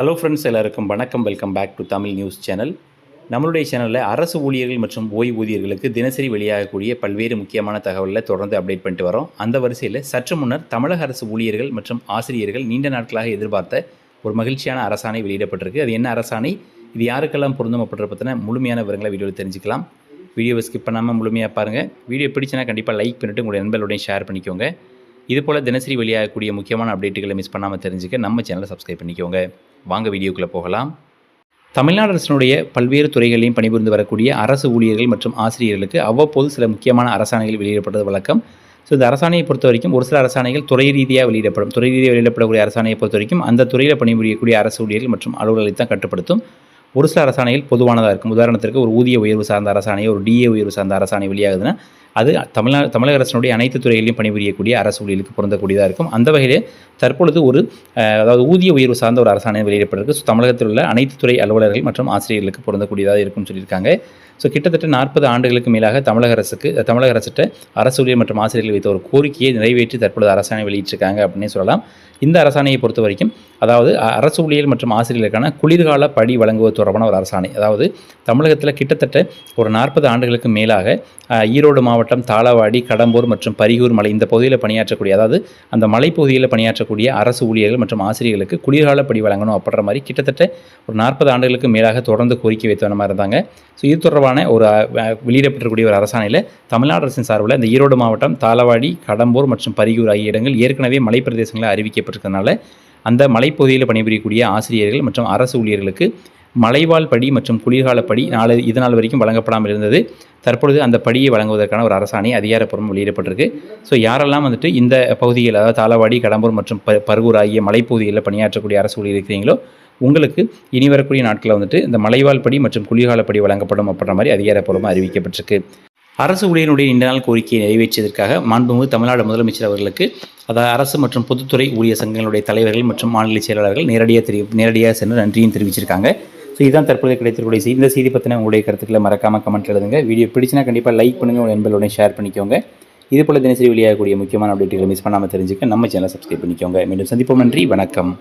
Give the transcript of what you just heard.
Hello friends எல்லாருக்கும் வணக்கம். Welcome back to Tamil news channel நம்மளுடைய சேனலில் அரசு ஊழியர்கள் மற்றும் ஓய்வூதியர்களுக்கு தினசரி வெளியாகக்கூடிய பல்வேறு முக்கியமான தகவலை தொடர்ந்து அப்டேட் பண்ணிட்டு வரோம். அந்த வரிசையில் சற்று முன்னர் தமிழக அரசு ஊழியர்கள் மற்றும் ஆசிரியர்கள் நீண்ட நாட்களாக எதிர்பார்த்த ஒரு மகிழ்ச்சியான அரசாணை வெளியிடப்பட்டிருக்கு. அது என்ன அரசாணை? இது யாருக்கெல்லாம் பொருந்தும் அப்படின்ற பற்றின முழுமையான விவரங்களை வீடியோவில் தெரிஞ்சுக்கலாம். வீடியோவை ஸ்கிப் பண்ணாமல் முழுமையாக பாருங்கள் வீடியோ பிடிச்சினா கண்டிப்பாக லைக் பண்ணிவிட்டு உங்களுடைய நண்பர்களுடன் ஷேர் பண்ணிக்கோங்க. இது போல் தினசரி வெளியாகக்கூடிய முக்கியமான அப்டேட்டுகளை மிஸ் பண்ணாமல் தெரிஞ்சுக்க நம்ம சேனலை சப்ஸ்கிரைப் பண்ணிக்கோங்க. வாங்க வீடியோக்குள்ளே போகலாம். தமிழ்நாடு அரசினுடைய பல்வேறு துறைகளையும் பணிபுரிந்து வரக்கூடிய அரசு ஊழியர்கள் மற்றும் ஆசிரியர்களுக்கு அவ்வப்போது சில முக்கியமான அரசாணைகள் வெளியிடப்பட்டது வழக்கம். ஸோ இந்த அரசாணையை பொறுத்த வரைக்கும் ஒரு சில அரசாணைகள் துறை ரீதியாக வெளியிடப்படும். துறை ரீதியாக வெளியிடப்படக்கூடிய அரசாணையை பொறுத்த வரைக்கும் அந்த துறையில் பணிபுரியக்கூடிய அரசு ஊழியர்கள் மற்றும் அலுவலர்களை தான் கட்டுப்படுத்தும். ஒரு சில அரசாணைகள் பொதுவானதாக இருக்கும். உதாரணத்திற்கு ஒரு ஊதிய உயர்வு சார்ந்த அரசாணை ஒரு டிஏ உயர்வு சார்ந்த அரசாணை வெளியாகுதுன்னா அது தமிழ்நா தமிழக அரசினுடைய அனைத்து துறைகளிலும் பணிபுரியக்கூடிய அரசு ஊழியர்களுக்கு பொருந்தக்கூடியதாக இருக்கும். அந்த வகையில் தற்பொழுது ஒரு அதாவது ஊதிய உயர்வு சார்ந்த ஒரு அரசாணை வெளியிடப்பட்டிருக்கு. ஸோ தமிழகத்தில் உள்ள அனைத்து துறை அலுவலர்கள் மற்றும் ஆசிரியர்களுக்கு பொருந்தக்கூடியதாக இருக்கும்னு சொல்லியிருக்காங்க. ஸோ கிட்டத்தட்ட நாற்பது ஆண்டுகளுக்கு மேலாக தமிழக அரசுக்கு தமிழக அரசிட்ட அரசு ஊழியர் மற்றும் ஆசிரியர்கள் வைத்த ஒரு கோரிக்கையை நிறைவேற்றி தற்பொழுது அரசாணை வெளியிட்டிருக்காங்க அப்படின்னே சொல்லலாம். இந்த அரசாணையை பொறுத்த வரைக்கும் அதாவது அரசு ஊழியர் மற்றும் ஆசிரியர்களுக்கான குளிர்கால படி வழங்குவது தொடர்பான ஒரு அரசாணை. அதாவது தமிழகத்தில் கிட்டத்தட்ட ஒரு நாற்பது ஆண்டுகளுக்கு மேலாக ஈரோடு மாவட்டம் தாளவாடி கடம்பூர் மற்றும் பரிகூர் மலை இந்த பகுதியில் பணியாற்றக்கூடிய அதாவது அந்த மலைப்பகுதியில் பணியாற்றக்கூடிய அரசு ஊழியர்கள் மற்றும் ஆசிரியர்களுக்கு குளிர்கால படி வழங்கணும் அப்படின்ற மாதிரி கிட்டத்தட்ட ஒரு நாற்பது ஆண்டுகளுக்கு மேலாக தொடர்ந்து கோரிக்கை வைத்து வந்த மாதிரி இருந்தாங்க. ஸோ இது தொடர்பான ஒரு அஹ், வெளியிடப்பட்டிருக்கக்கூடிய ஒரு அரசாணையில் தமிழ்நாடு அரசின் சார்பில் இந்த ஈரோடு மாவட்டம் தாளவாடி கடம்பூர் மற்றும் பரிகூர் ஆகிய இடங்கள் ஏற்கனவே மலைப்பிரதேசங்களை பிரதேசங்களில் அறிவிக்கப்பட்டிருக்கிறதுனால அந்த மலைப்பகுதியில் பணிபுரியக்கூடிய ஆசிரியர்கள் மற்றும் அரசு ஊழியர்களுக்கு மலைவாழ் படி மற்றும் குளிர்கால படி நாளை இது நாள் வரைக்கும் வழங்கப்படாமல் இருந்தது. தற்பொழுது அந்த படியை வழங்குவதற்கான ஒரு அரசாணை அதிகாரப்பூர்வம் வெளியிடப்பட்டிருக்கு. ஸோ யாரெல்லாம் வந்துட்டு இந்த பகுதியில் அதாவது தாளவாடி கடம்பூர் மற்றும் ப பருகூர் ஆகிய மலைப்பகுதிகளில் பணியாற்றக்கூடிய அரசு ஊழியர் இருக்கிறீங்களோ உங்களுக்கு இனி வரக்கூடிய நாட்களில் வந்துட்டு இந்த மலைவாழ் படி மற்றும் குளிர்கால படி வழங்கப்படும் அப்படின்ற மாதிரி அதிகாரப்பூர்வமாக அறிவிக்கப்பட்டிருக்கு. அரசு ஊழியனுடைய நீண்ட நாள் கோரிக்கையை நிறைவேற்றியதற்காக மாண்புமிகு தமிழ்நாடு முதலமைச்சர் அவர்களுக்கு அதாவது அரசு மற்றும் பொதுத்துறை ஊழியர் சங்கங்களுடைய தலைவர்கள் மற்றும் மாநில செயலாளர்கள் நேரடியாக தெரி நேரடியாக சென்று நன்றியும் தெரிவிச்சிருக்காங்க. ஸோ இதுதான் தற்போது கிடைத்திருக்கூடிய செய்தி. இந்த செய்தி பற்றின உங்களுடைய கருத்துக்களை மறக்காமல் கமெண்ட் எழுதுங்க. வீடியோ பிடிச்சினா கண்டிப்பாக லைக் பண்ணுங்கள் உங்கள் நண்பர்களுடன் ஷேர் பண்ணிக்கோங்க. இது போல் தினசரி வெளியாகக்கூடிய முக்கியமான அப்டேட்டுகளை மிஸ் பண்ணாமல் தெரிஞ்சுக்க நம்ம சேனலை சப்ஸ்கிரைப் பண்ணிக்கோங்க. மீண்டும் சந்திப்போம். நன்றி. வணக்கம்.